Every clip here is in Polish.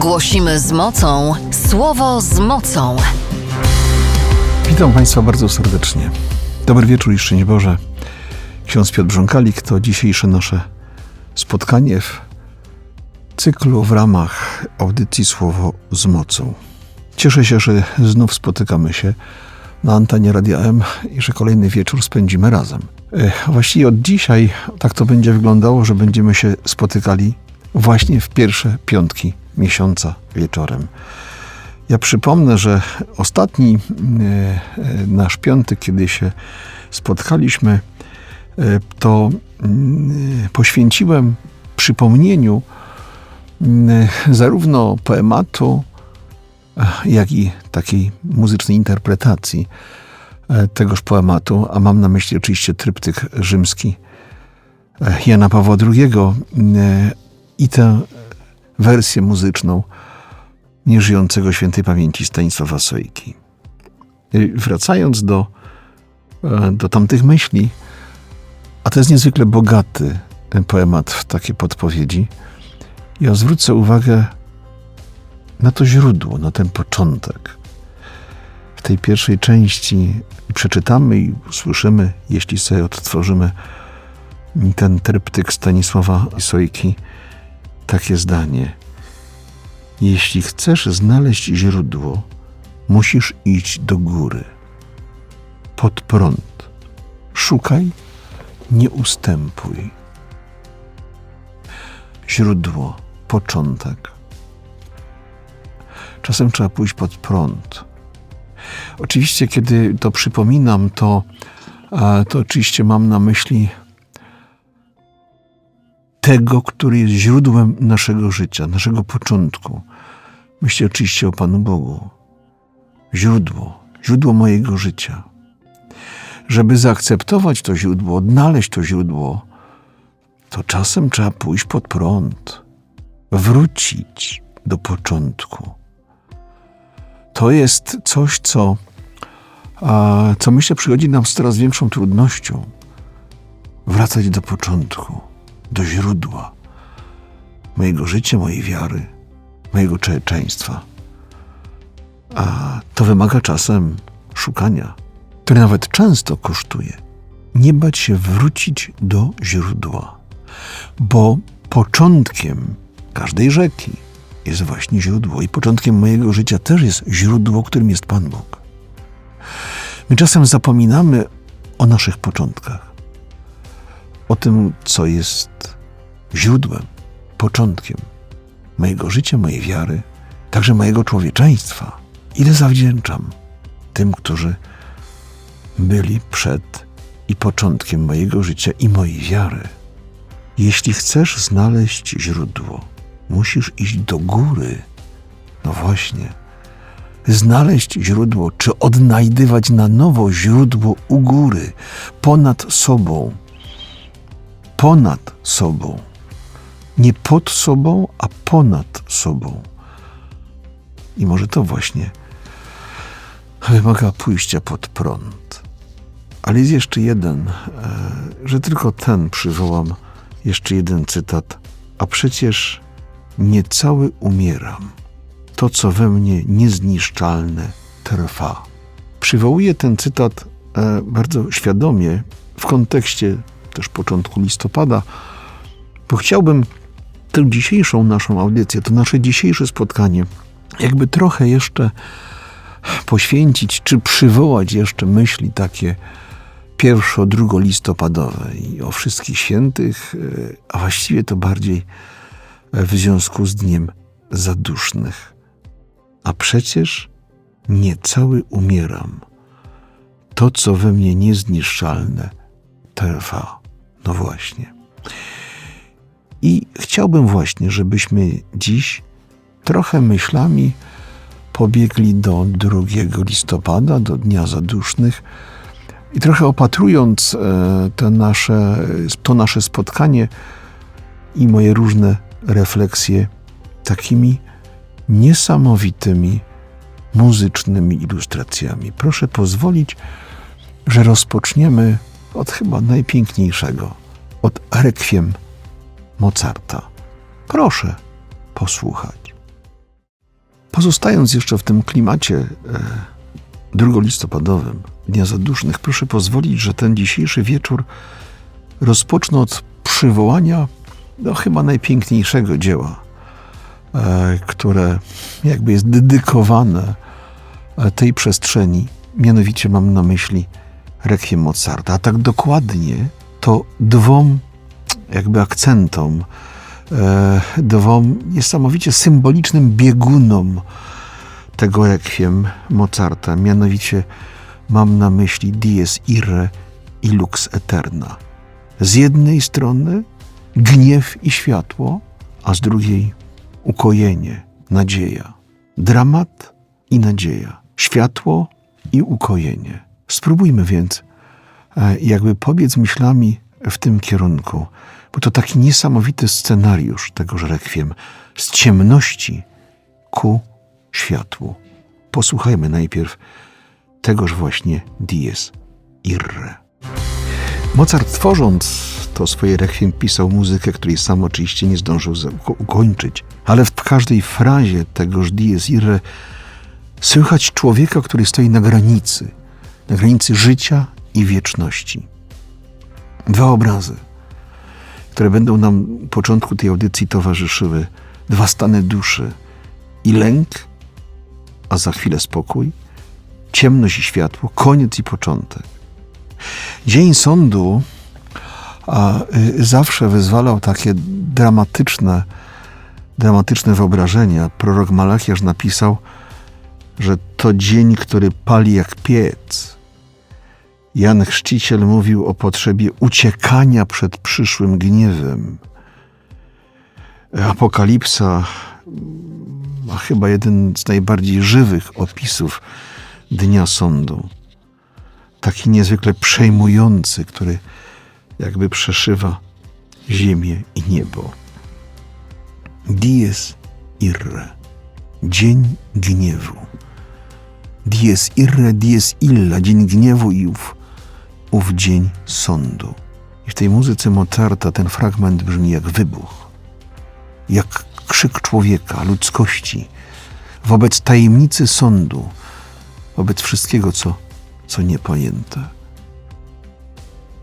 Głosimy z mocą słowo z mocą. Witam Państwa bardzo serdecznie. Dobry wieczór i szczęść Boże. Ksiądz Piotr Brząkalik to dzisiejsze nasze spotkanie w cyklu w ramach audycji Słowo z mocą. Cieszę się, że znów spotykamy się na antenie Radia M i że kolejny wieczór spędzimy razem. E, Właściwie od dzisiaj tak to będzie wyglądało, że będziemy się spotykali właśnie w pierwsze piątki miesiąca wieczorem. Ja przypomnę, że ostatni e, e, nasz piątek, kiedy się spotkaliśmy, e, to mm, poświęciłem przypomnieniu mm, zarówno poematu, jak i takiej muzycznej interpretacji tegoż poematu, a mam na myśli oczywiście tryptyk rzymski Jana Pawła II i tę wersję muzyczną nieżyjącego świętej pamięci Stanisława Sojki. I Wracając do, e, do tamtych myśli, a to jest niezwykle bogaty ten poemat w takie podpowiedzi, ja zwrócę uwagę na to źródło, na ten początek. W tej pierwszej części przeczytamy i usłyszymy, jeśli sobie odtworzymy ten tryptyk Stanisława Sojki, takie zdanie – jeśli chcesz znaleźć źródło, musisz iść do góry, pod prąd. Szukaj, nie ustępuj. Źródło, początek. Czasem trzeba pójść pod prąd. Oczywiście, kiedy to przypominam, to, a, to oczywiście mam na myśli tego, który jest źródłem naszego życia, naszego początku. Myślę oczywiście o Panu Bogu. Źródło, źródło mojego życia. Żeby zaakceptować to źródło, odnaleźć to źródło, to czasem trzeba pójść pod prąd, wrócić do początku. To jest coś, co, co myślę przychodzi nam z coraz większą trudnością. Wracać do początku do źródła mojego życia, mojej wiary, mojego człowieczeństwa. A to wymaga czasem szukania, które nawet często kosztuje. Nie bać się wrócić do źródła, bo początkiem każdej rzeki jest właśnie źródło i początkiem mojego życia też jest źródło, którym jest Pan Bóg. My czasem zapominamy o naszych początkach o tym, co jest źródłem, początkiem mojego życia, mojej wiary, także mojego człowieczeństwa. Ile zawdzięczam tym, którzy byli przed i początkiem mojego życia i mojej wiary. Jeśli chcesz znaleźć źródło, musisz iść do góry. No właśnie. Znaleźć źródło, czy odnajdywać na nowo źródło u góry, ponad sobą, ponad sobą. Nie pod sobą, a ponad sobą. I może to właśnie wymaga pójścia pod prąd. Ale jest jeszcze jeden, e, że tylko ten przywołam, jeszcze jeden cytat. A przecież nie cały umieram. To, co we mnie niezniszczalne, trwa. Przywołuję ten cytat e, bardzo świadomie w kontekście też początku listopada, bo chciałbym tę dzisiejszą naszą audycję, to nasze dzisiejsze spotkanie, jakby trochę jeszcze poświęcić, czy przywołać jeszcze myśli takie pierwszo, drugo listopadowe i o wszystkich świętych, e, a właściwie to bardziej w związku z Dniem Zadusznych. A przecież nie cały umieram. To, co we mnie niezniszczalne, trwa. No właśnie. I chciałbym właśnie, żebyśmy dziś trochę myślami pobiegli do 2 listopada, do Dnia Zadusznych i trochę opatrując e, nasze, to nasze spotkanie i moje różne refleksje takimi niesamowitymi muzycznymi ilustracjami. Proszę pozwolić, że rozpoczniemy od chyba najpiękniejszego, od rekwiem Mozarta. Proszę, posłuchać. Pozostając jeszcze w tym klimacie e, drugolistopadowym, Dnia Zadusznych, proszę pozwolić, że ten dzisiejszy wieczór rozpocznę od przywołania no, chyba najpiękniejszego dzieła, e, które jakby jest dedykowane e, tej przestrzeni. Mianowicie mam na myśli Requiem Mozarta, a tak dokładnie to dwom jakby akcentom, e, dwom niesamowicie symbolicznym biegunom tego Requiem Mozarta. Mianowicie mam na myśli Dies Irae i Lux Eterna. Z jednej strony gniew i światło, a z drugiej ukojenie, nadzieja. Dramat i nadzieja. Światło i ukojenie. Spróbujmy więc e, jakby pobiec myślami w tym kierunku, bo to taki niesamowity scenariusz tegoż rekwiem z ciemności ku światłu. Posłuchajmy najpierw tegoż właśnie Dies Irae. Mozart tworząc to swoje rekwiem pisał muzykę, której sam oczywiście nie zdążył ukończyć, ale w każdej frazie tegoż Dies Irae słychać człowieka, który stoi na granicy, na granicy życia i wieczności. Dwa obrazy, które będą nam u początku tej audycji towarzyszyły. Dwa stany duszy i lęk, a za chwilę spokój, ciemność i światło, koniec i początek. Dzień sądu a, y, zawsze wyzwalał takie dramatyczne, dramatyczne wyobrażenia. Prorok Malachiasz napisał, że to dzień, który pali jak piec. Jan Chrzciciel mówił o potrzebie uciekania przed przyszłym gniewem. Apokalipsa ma chyba jeden z najbardziej żywych opisów Dnia Sądu. Taki niezwykle przejmujący, który jakby przeszywa ziemię i niebo. Dies Irae. Dzień gniewu. Dies Irae, dies illa. Dzień gniewu i ów, ów dzień sądu. I w tej muzyce Mozarta ten fragment brzmi jak wybuch. Jak krzyk człowieka, ludzkości. Wobec tajemnicy sądu. Wobec wszystkiego, co, co niepojęte.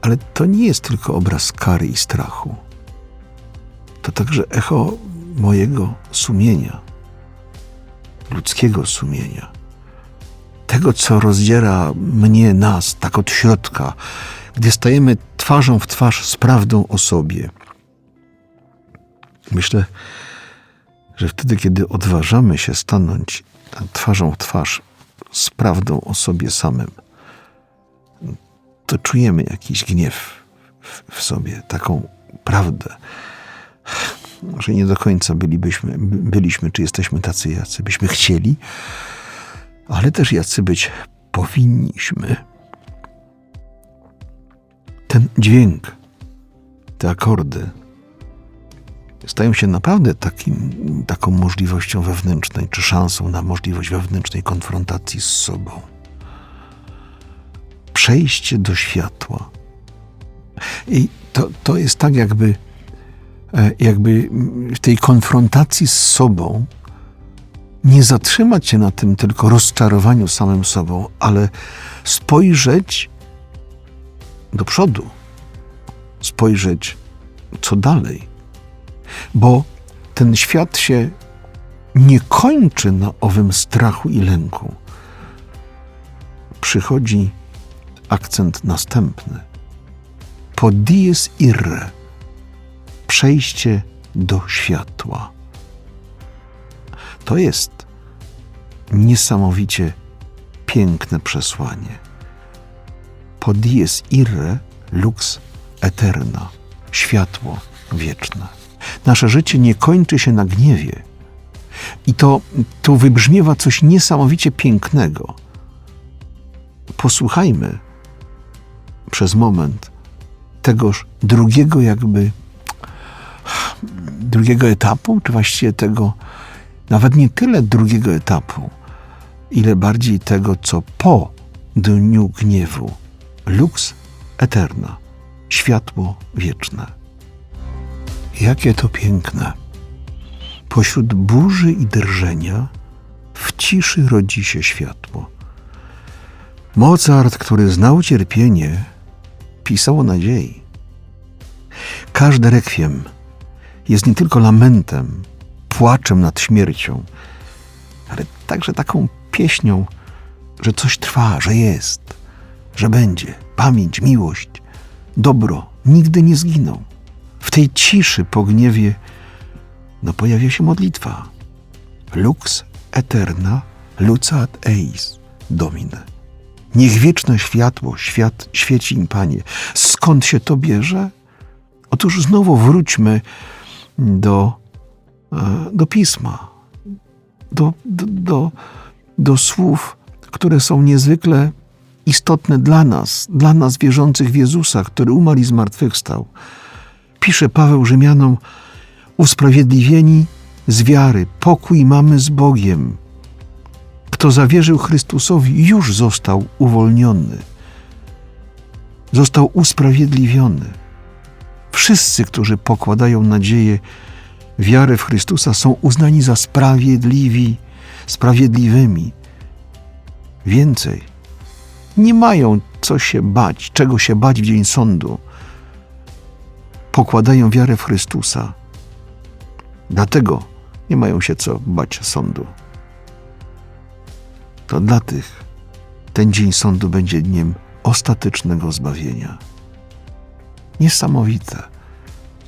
Ale to nie jest tylko obraz kary i strachu. To także echo mojego sumienia, ludzkiego sumienia. Tego, co rozdziera mnie, nas, tak od środka, gdy stajemy twarzą w twarz z prawdą o sobie. Myślę, że wtedy, kiedy odważamy się stanąć twarzą w twarz z prawdą o sobie samym, to czujemy jakiś gniew w, sobie, taką prawdę. Może nie do końca bylibyśmy, byliśmy, czy jesteśmy tacy, jacy byśmy chcieli, ale też jacy być powinniśmy. Ten dźwięk, te akordy stają się naprawdę takim, taką możliwością wewnętrznej, czy szansą na możliwość wewnętrznej konfrontacji z sobą przejście do światła. I to, to jest tak, jakby, e, jakby w tej konfrontacji z sobą nie zatrzymać się na tym tylko rozczarowaniu samym sobą, ale spojrzeć do przodu, spojrzeć co dalej. Bo ten świat się nie kończy na owym strachu i lęku. Przychodzi akcent następny. Po dies irae przejście do światła. To jest niesamowicie piękne przesłanie. Po dies irae lux eterna światło wieczne. Nasze życie nie kończy się na gniewie. I to tu wybrzmiewa coś niesamowicie pięknego. Posłuchajmy przez moment tegoż drugiego jakby drugiego etapu, czy właściwie tego nawet nie tyle drugiego etapu, ile bardziej tego, co po dniu gniewu. Lux eterna, światło wieczne. Jakie to piękne. Pośród burzy i drżenia w ciszy rodzi się światło. Mozart, który znał cierpienie, pisał o nadziei. Każde rekwiem jest nie tylko lamentem, płaczem nad śmiercią, ale także taką pieśnią, że coś trwa, że jest, że będzie. Pamięć, miłość, dobro nigdy nie zginą. W tej ciszy po gniewie no pojawia się modlitwa. Lux eterna lucat eis domine. Niech wieczne światło świat świeci im, Panie. Skąd się to bierze? Otóż znowu wróćmy do, do pisma, do, do, do, do słów, które są niezwykle istotne dla nas, dla nas wierzących w Jezusa, który umarł i zmartwychwstał. Pisze Paweł Rzymianom, usprawiedliwieni z wiary, pokój mamy z Bogiem. Kto zawierzył Chrystusowi, już został uwolniony, został usprawiedliwiony. Wszyscy, którzy pokładają nadzieję, wiarę w Chrystusa, są uznani za sprawiedliwi, sprawiedliwymi. Więcej, nie mają co się bać, czego się bać w dzień sądu. Pokładają wiarę w Chrystusa. Dlatego nie mają się co bać sądu. To dla tych ten dzień sądu będzie dniem ostatecznego zbawienia. Niesamowite.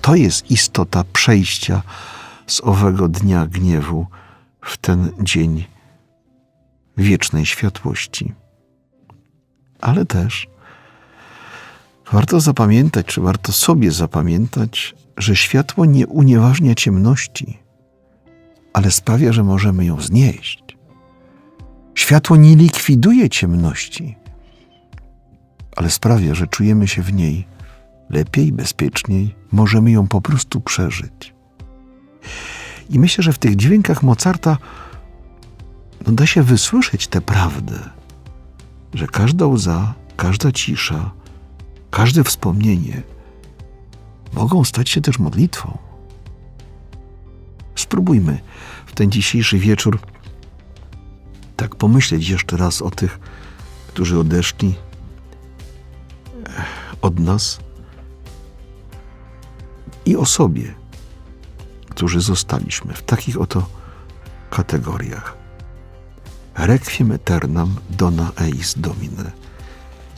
To jest istota przejścia z owego dnia gniewu w ten dzień wiecznej światłości. Ale też warto zapamiętać, czy warto sobie zapamiętać, że światło nie unieważnia ciemności, ale sprawia, że możemy ją znieść. Światło nie likwiduje ciemności, ale sprawia, że czujemy się w niej lepiej, bezpieczniej, możemy ją po prostu przeżyć. I myślę, że w tych dźwiękach Mozarta no, da się wysłyszeć tę prawdę, że każda łza, każda cisza, każde wspomnienie mogą stać się też modlitwą. Spróbujmy w ten dzisiejszy wieczór tak pomyśleć jeszcze raz o tych, którzy odeszli od nas i o sobie, którzy zostaliśmy w takich oto kategoriach. Requiem eternam dona eis domine.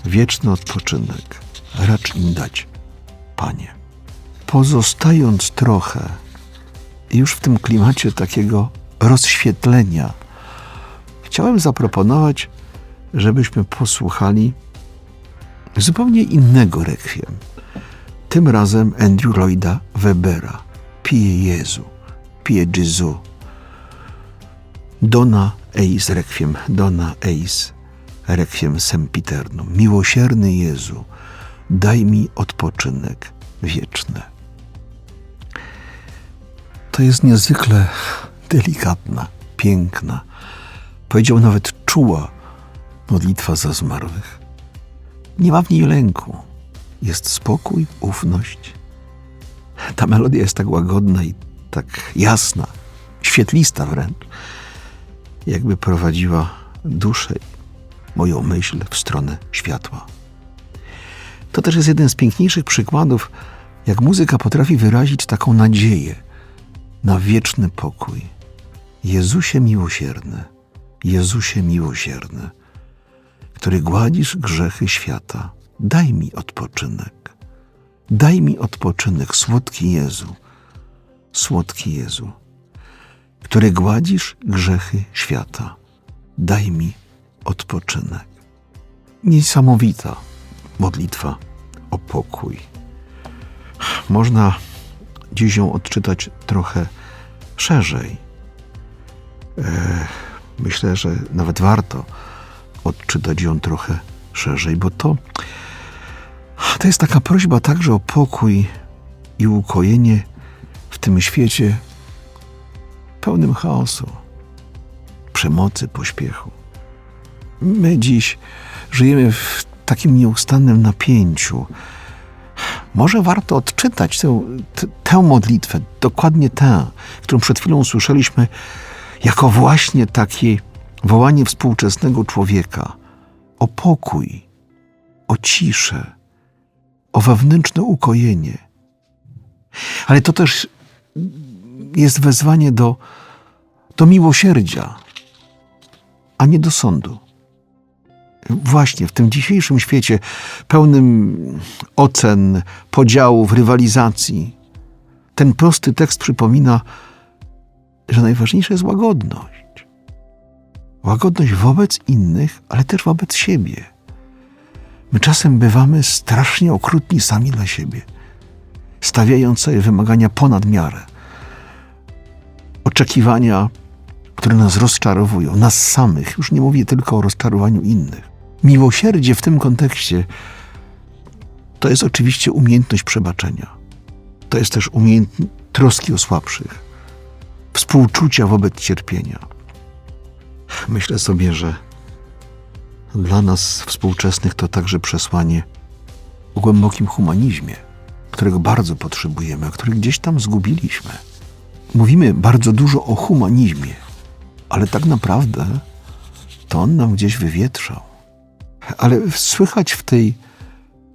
Wieczny odpoczynek racz im dać, Panie. Pozostając trochę już w tym klimacie takiego rozświetlenia, chciałem zaproponować, żebyśmy posłuchali zupełnie innego rekwiem. Tym razem Andrew Lloyda Webera. Pije Jezu, pije Jezu. Dona eis requiem, dona eis requiem sempiternum. Miłosierny Jezu, daj mi odpoczynek wieczny. To jest niezwykle delikatna, piękna, powiedział nawet czuła modlitwa za zmarłych. Nie ma w niej lęku. Jest spokój, ufność. Ta melodia jest tak łagodna i tak jasna, świetlista wręcz, jakby prowadziła duszę, moją myśl w stronę światła. To też jest jeden z piękniejszych przykładów, jak muzyka potrafi wyrazić taką nadzieję na wieczny pokój. Jezusie miłosierny, Jezusie miłosierny, który gładzisz grzechy świata, daj mi odpoczynek. Daj mi odpoczynek, słodki Jezu, słodki Jezu, który gładzisz grzechy świata, daj mi odpoczynek. Niesamowita modlitwa o pokój. Można dziś ją odczytać trochę szerzej. E, myślę, że nawet warto odczytać ją trochę szerzej, bo to, to jest taka prośba także o pokój i ukojenie w tym świecie pełnym chaosu, przemocy, pośpiechu. My dziś żyjemy w takim nieustannym napięciu. Może warto odczytać tę, tę modlitwę, dokładnie tę, którą przed chwilą usłyszeliśmy, jako właśnie takie wołanie współczesnego człowieka o pokój, o ciszę, o wewnętrzne ukojenie. Ale to też jest wezwanie do, do miłosierdzia, a nie do sądu. Właśnie w tym dzisiejszym świecie pełnym ocen, podziałów, rywalizacji, ten prosty tekst przypomina, że najważniejsza jest łagodność. Łagodność wobec innych, ale też wobec siebie. My czasem bywamy strasznie okrutni sami dla siebie, stawiając sobie wymagania ponad miarę, oczekiwania, które nas rozczarowują, nas samych. Już nie mówię tylko o rozczarowaniu innych. Miłosierdzie w tym kontekście to jest oczywiście umiejętność przebaczenia. To jest też umiejętność troski o słabszych, współczucia wobec cierpienia. Myślę sobie, że dla nas współczesnych to także przesłanie o głębokim humanizmie, którego bardzo potrzebujemy, a który gdzieś tam zgubiliśmy. Mówimy bardzo dużo o humanizmie, ale tak naprawdę to on nam gdzieś wywietrzał. Ale słychać w, tej,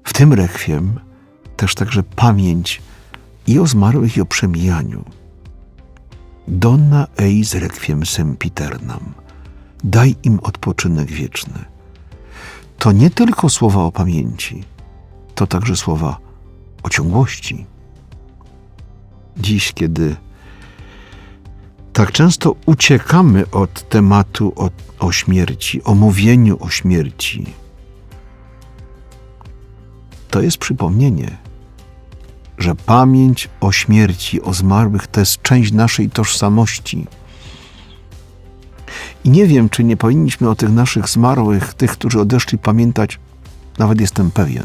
w tym rekwiem też także pamięć i o zmarłych, i o przemijaniu. Donna eis requiem sempiternam. Daj im odpoczynek wieczny. To nie tylko słowa o pamięci, to także słowa o ciągłości. Dziś, kiedy tak często uciekamy od tematu o, o śmierci, o mówieniu o śmierci, to jest przypomnienie, że pamięć o śmierci, o zmarłych to jest część naszej tożsamości. I nie wiem, czy nie powinniśmy o tych naszych zmarłych, tych, którzy odeszli, pamiętać, nawet jestem pewien,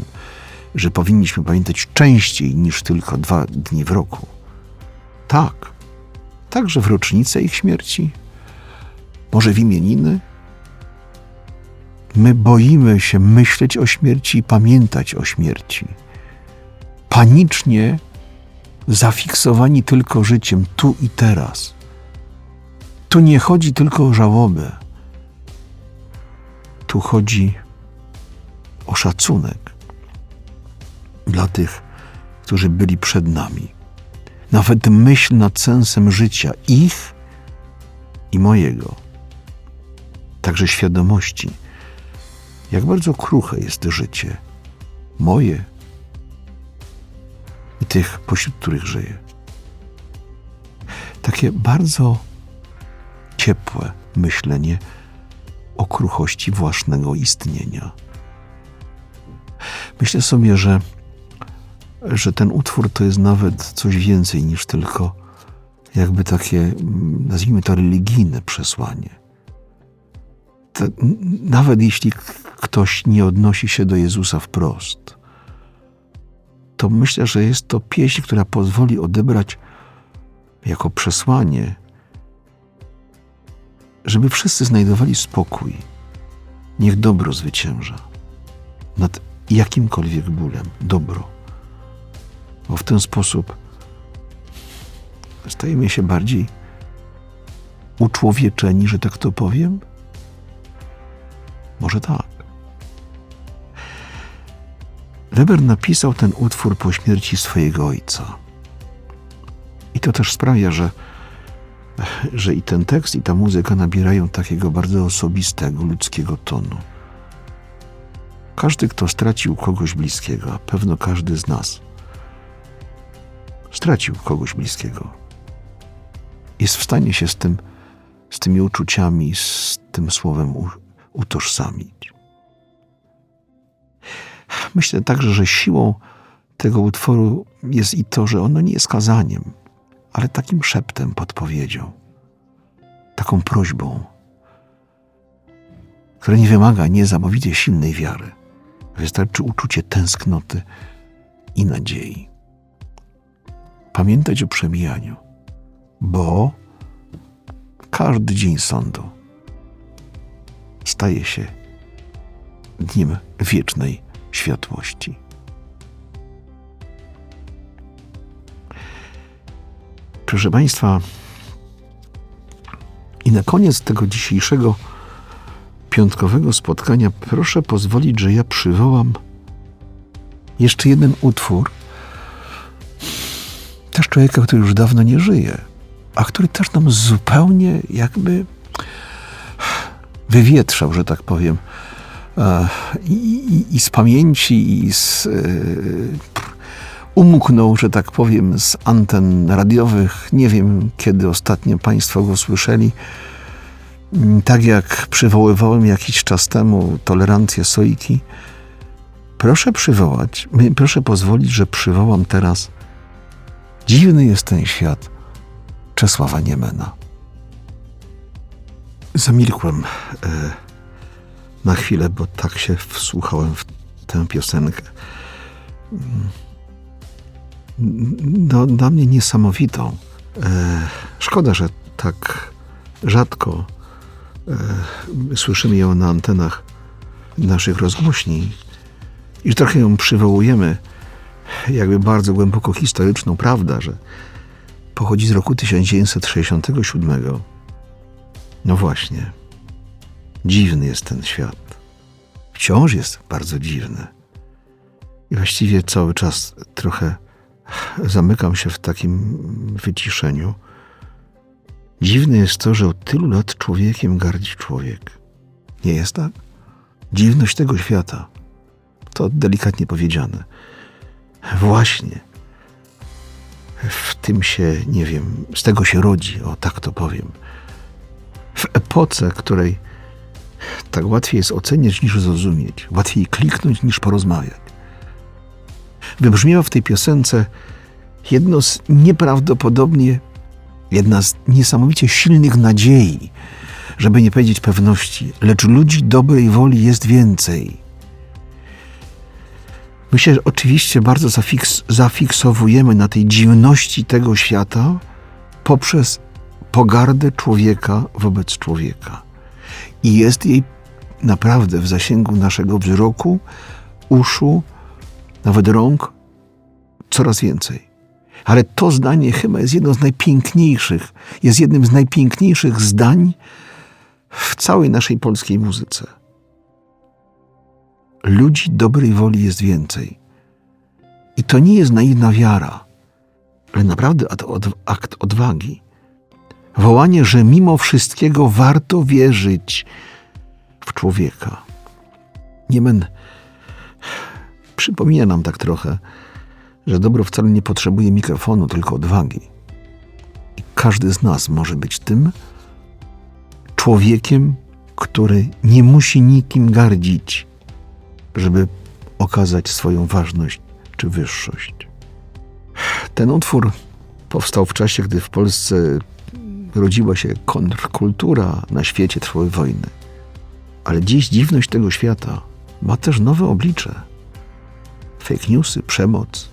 że powinniśmy pamiętać częściej niż tylko dwa dni w roku. Tak, także w rocznicę ich śmierci, może w imieniny. My boimy się myśleć o śmierci i pamiętać o śmierci. Panicznie zafiksowani tylko życiem tu i teraz. Tu nie chodzi tylko o żałobę. Tu chodzi o szacunek dla tych, którzy byli przed nami. Nawet myśl nad sensem życia ich i mojego, także świadomości, jak bardzo kruche jest życie moje i tych, pośród których żyję. Takie bardzo ciepłe myślenie o kruchości własnego istnienia. Myślę sobie, że, że ten utwór to jest nawet coś więcej niż tylko jakby takie, nazwijmy to, religijne przesłanie. To, nawet jeśli ktoś nie odnosi się do Jezusa wprost, to myślę, że jest to pieśń, która pozwoli odebrać jako przesłanie, żeby wszyscy znajdowali spokój. Niech dobro zwycięża nad jakimkolwiek bólem. Dobro. Bo w ten sposób stajemy się bardziej uczłowieczeni, że tak to powiem? Może tak. Weber napisał ten utwór po śmierci swojego ojca. I to też sprawia, że, że i ten tekst, i ta muzyka nabierają takiego bardzo osobistego, ludzkiego tonu. Każdy, kto stracił kogoś bliskiego, a pewno każdy z nas stracił kogoś bliskiego, jest w stanie się z tym, z tymi uczuciami, z tym słowem u, utożsamić. Myślę także, że siłą tego utworu jest i to, że ono nie jest kazaniem, ale takim szeptem, podpowiedzią, taką prośbą, która nie wymaga niesamowicie silnej wiary. Wystarczy uczucie tęsknoty i nadziei. Pamiętać o przemijaniu, bo każdy dzień sądu staje się dniem wiecznej światłości. Proszę Państwa, i na koniec tego dzisiejszego piątkowego spotkania proszę pozwolić, że ja przywołam jeszcze jeden utwór. Też człowieka, który już dawno nie żyje, a który też nam zupełnie jakby wywietrzał, że tak powiem, e, i, i, i z pamięci, i z, e, umknął, że tak powiem, z anten radiowych. Nie wiem, kiedy ostatnio Państwo go słyszeli. Mm, Tak jak przywoływałem jakiś czas temu tolerancję Sojki, proszę przywołać, proszę pozwolić, że przywołam teraz Dziwny jest ten świat Czesława Niemena. Zamilkłem e, na chwilę, bo tak się wsłuchałem w tę piosenkę. No, dla mnie niesamowitą. E, szkoda, że tak rzadko e, słyszymy ją na antenach naszych rozgłośni i trochę ją przywołujemy jakby bardzo głęboko historyczną, prawda, że pochodzi z roku 1967. No właśnie. Dziwny jest ten świat. Wciąż jest bardzo dziwny. I właściwie cały czas trochę zamykam się w takim wyciszeniu. Dziwne jest to, że od tylu lat człowiekiem gardzi człowiek. Nie jest tak? Dziwność tego świata. To delikatnie powiedziane. Właśnie. W tym się, nie wiem, z tego się rodzi, o tak to powiem. W epoce, której tak łatwiej jest oceniać niż zrozumieć, łatwiej kliknąć niż porozmawiać. Wybrzmiewa w tej piosence jedno z nieprawdopodobnie, jedna z niesamowicie silnych nadziei, żeby nie powiedzieć pewności, lecz ludzi dobrej woli jest więcej. My się oczywiście bardzo zafiks, zafiksowujemy na tej dziwności tego świata poprzez pogardę człowieka wobec człowieka. I jest jej naprawdę w zasięgu naszego wzroku, uszu, nawet rąk coraz więcej. Ale to zdanie chyba jest jedno z najpiękniejszych, jest jednym z najpiękniejszych zdań w całej naszej polskiej muzyce. Ludzi dobrej woli jest więcej. I to nie jest naiwna wiara, ale naprawdę akt odwagi. Wołanie, że mimo wszystkiego warto wierzyć w człowieka. Niemen przypomina nam tak trochę, że dobro wcale nie potrzebuje mikrofonu, tylko odwagi. I każdy z nas może być tym człowiekiem, który nie musi nikim gardzić, żeby okazać swoją ważność czy wyższość. Ten utwór powstał w czasie, gdy w Polsce rodziła się kontrkultura, na świecie trwały wojny. Ale dziś dziwność tego świata ma też nowe oblicze. Fake newsy, przemoc,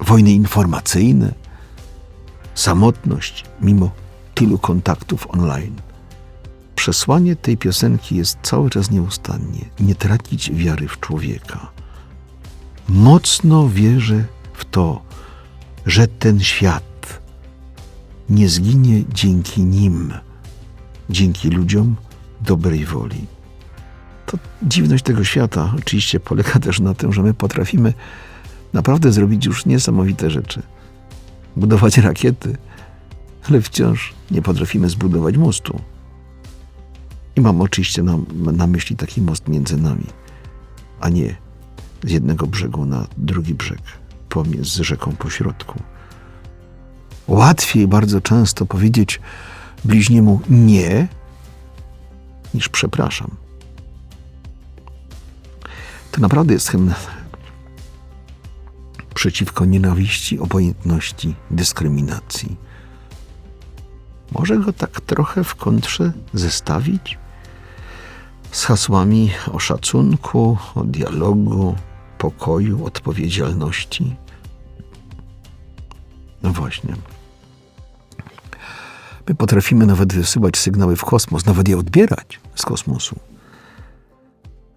wojny informacyjne, samotność mimo tylu kontaktów online. Przesłanie tej piosenki jest cały czas nieustannie nie tracić wiary w człowieka. Mocno wierzę w to, że ten świat nie zginie dzięki nim, dzięki ludziom dobrej woli. To dziwność tego świata oczywiście polega też na tym, że my potrafimy naprawdę zrobić już niesamowite rzeczy. Budować rakiety, ale wciąż nie potrafimy zbudować mostu. I mam oczywiście na, na myśli taki most między nami, a nie z jednego brzegu na drugi brzeg, pomie- z rzeką po środku. Łatwiej bardzo często powiedzieć bliźniemu nie, niż przepraszam. To naprawdę jest hymn przeciwko nienawiści, obojętności, dyskryminacji. Może go tak trochę w kontrze zestawić z hasłami o szacunku, o dialogu, pokoju, odpowiedzialności. No właśnie. My potrafimy nawet wysyłać sygnały w kosmos, nawet je odbierać z kosmosu,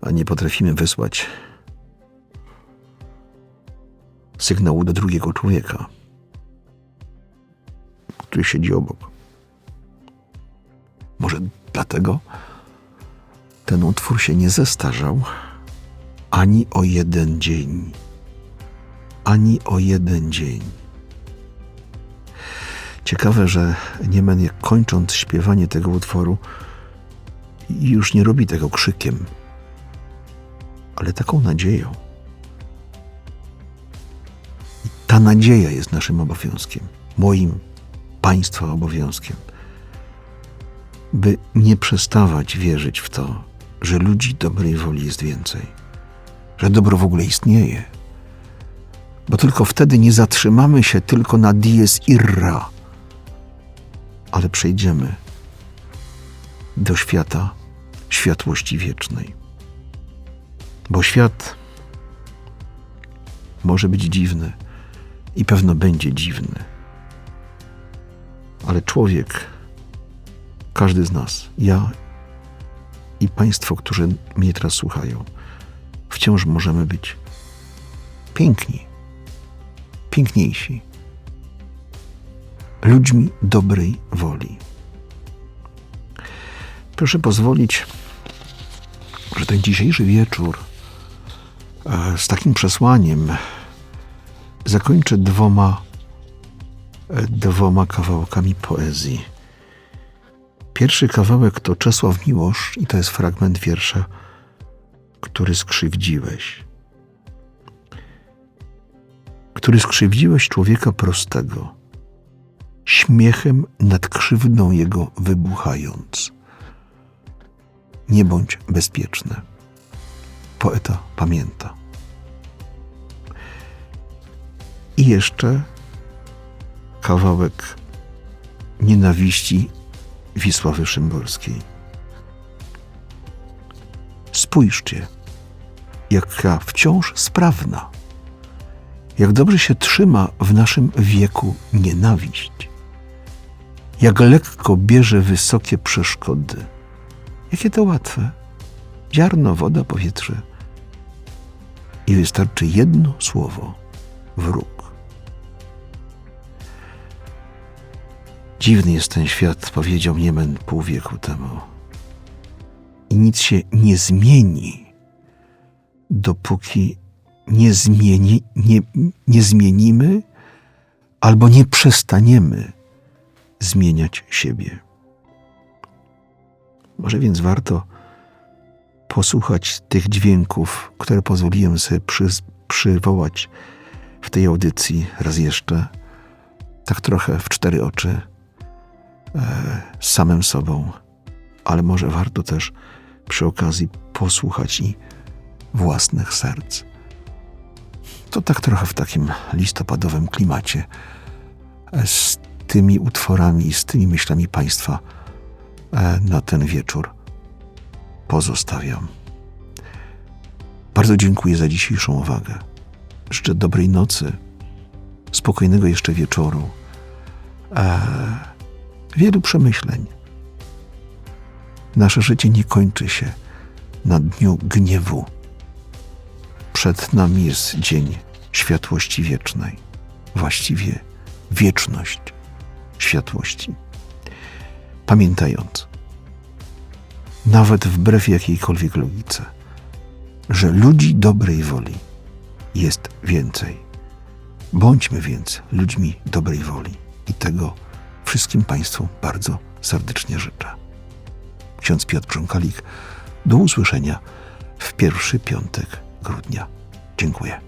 a nie potrafimy wysłać sygnału do drugiego człowieka. który siedzi obok. Może dlatego ten utwór się nie zestarzał ani o jeden dzień. Ani o jeden dzień. Ciekawe, że Niemen, kończąc śpiewanie tego utworu, już nie robi tego krzykiem, ale taką nadzieją. I ta nadzieja jest naszym obowiązkiem, moim, Państwa obowiązkiem, by nie przestawać wierzyć w to, że ludzi dobrej woli jest więcej, że dobro w ogóle istnieje, bo tylko wtedy nie zatrzymamy się tylko na dies irra, ale przejdziemy do świata światłości wiecznej. Bo świat może być dziwny i pewno będzie dziwny, ale człowiek, każdy z nas, ja i Państwo, którzy mnie teraz słuchają, wciąż możemy być piękni, piękniejsi, ludźmi dobrej woli. Proszę pozwolić, że ten dzisiejszy wieczór z takim przesłaniem zakończę dwoma, e, dwoma kawałkami poezji. Pierwszy kawałek to Czesław Miłosz i to jest fragment wiersza, który skrzywdziłeś. Który skrzywdziłeś człowieka prostego, śmiechem nad krzywdą jego wybuchając. Nie bądź bezpieczny. Poeta pamięta. I jeszcze kawałek nienawiści Wisławy Szymborskiej. Spójrzcie, jaka wciąż sprawna, jak dobrze się trzyma w naszym wieku nienawiść, jak lekko bierze wysokie przeszkody. Jakie to łatwe. Ziarno, woda, powietrze. I wystarczy jedno słowo wróg. Dziwny jest ten świat, powiedział Niemen pół wieku temu. I nic się nie zmieni, dopóki nie, zmieni, nie, nie zmienimy albo nie przestaniemy zmieniać siebie. Może więc warto posłuchać tych dźwięków, które pozwoliłem sobie przy, przywołać w tej audycji raz jeszcze, tak trochę w cztery oczy, e, samym sobą, ale może warto też przy okazji posłuchać i własnych serc. To tak trochę w takim listopadowym klimacie, e, z tymi utworami i z tymi myślami Państwa e, na ten wieczór pozostawiam. Bardzo dziękuję za dzisiejszą uwagę. Życzę dobrej nocy, spokojnego jeszcze wieczoru, e, wielu przemyśleń. Nasze życie nie kończy się na dniu gniewu. Przed nami jest dzień światłości wiecznej, właściwie wieczność światłości. Pamiętając, nawet wbrew jakiejkolwiek logice, że ludzi dobrej woli jest więcej. Bądźmy więc ludźmi dobrej woli i tego wszystkim Państwu bardzo serdecznie życzę. Ksiądz Piotr Brząkalik, do usłyszenia w pierwszy piątek grudnia. Dziękuję.